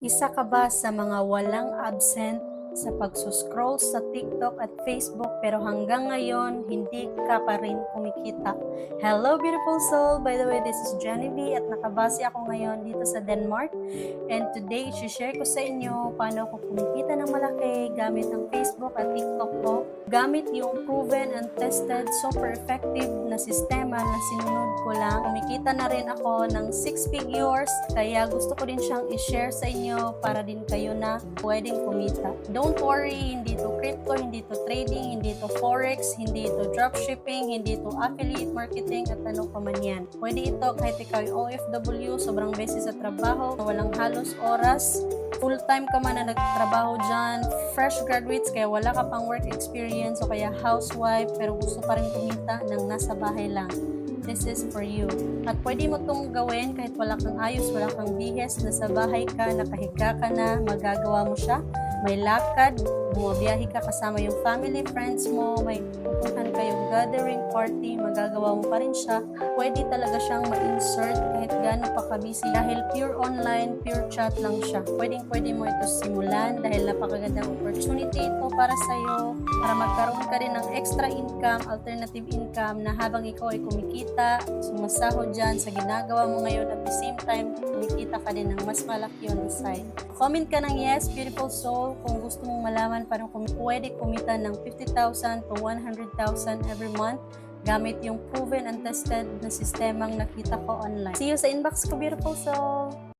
Isa ka ba sa mga walang absent sa pagsuscroll sa TikTok at Facebook pero hanggang ngayon hindi ka pa rin kumikita? Hello beautiful soul! By the way, this is Jenny B at nakabase ako ngayon dito sa Denmark and today share ko sa inyo paano ako kumikita ng malaki gamit ang Facebook at TikTok ko gamit yung proven and tested super effective na sistema na sinunod ko lang. Kumikita na rin ako ng 6 figures kaya gusto ko din siyang i-share sa inyo para din kayo na pwedeng kumita. Don't worry, hindi to crypto, hindi to trading, hindi to forex, hindi to dropshipping, hindi to affiliate marketing at ano pa man yan. Pwede ito kahit ikaw ay OFW, sobrang beses sa trabaho, walang halos oras, full-time ka man na nagtrabaho dyan, fresh graduates kaya wala ka pang work experience o kaya housewife pero gusto pa rin kumita ng nasa bahay lang. This is for you. At pwede mo itong gawin kahit wala kang ayos, wala kang bihes, nasa bahay ka, nakahiga ka na, magagawa mo siya. May lakad, bumabiyahe ka kasama yung family, friends mo, may pupuntahan kayong gathering party, magagawa mo pa rin siya. Pwede talaga siyang ma-insert kahit gaano pa ka-busy dahil pure online, pure chat lang siya. Pwedeng pwede mo ito simulan dahil napakagandang opportunity ito para sa'yo para magkaroon ka rin ng extra income, alternative income na habang ikaw ay kumikita, sumasahod dyan sa ginagawa mo ngayon at the same time, kumikita ka din ng mas malaki on the side. Comment ka ng yes, beautiful soul, kung gusto mong malaman paano kung pwede kumita ng 50,000 to 100,000 every month gamit yung proven and tested na sistemang nakita ko online. See you sa inbox ko, beautiful soul!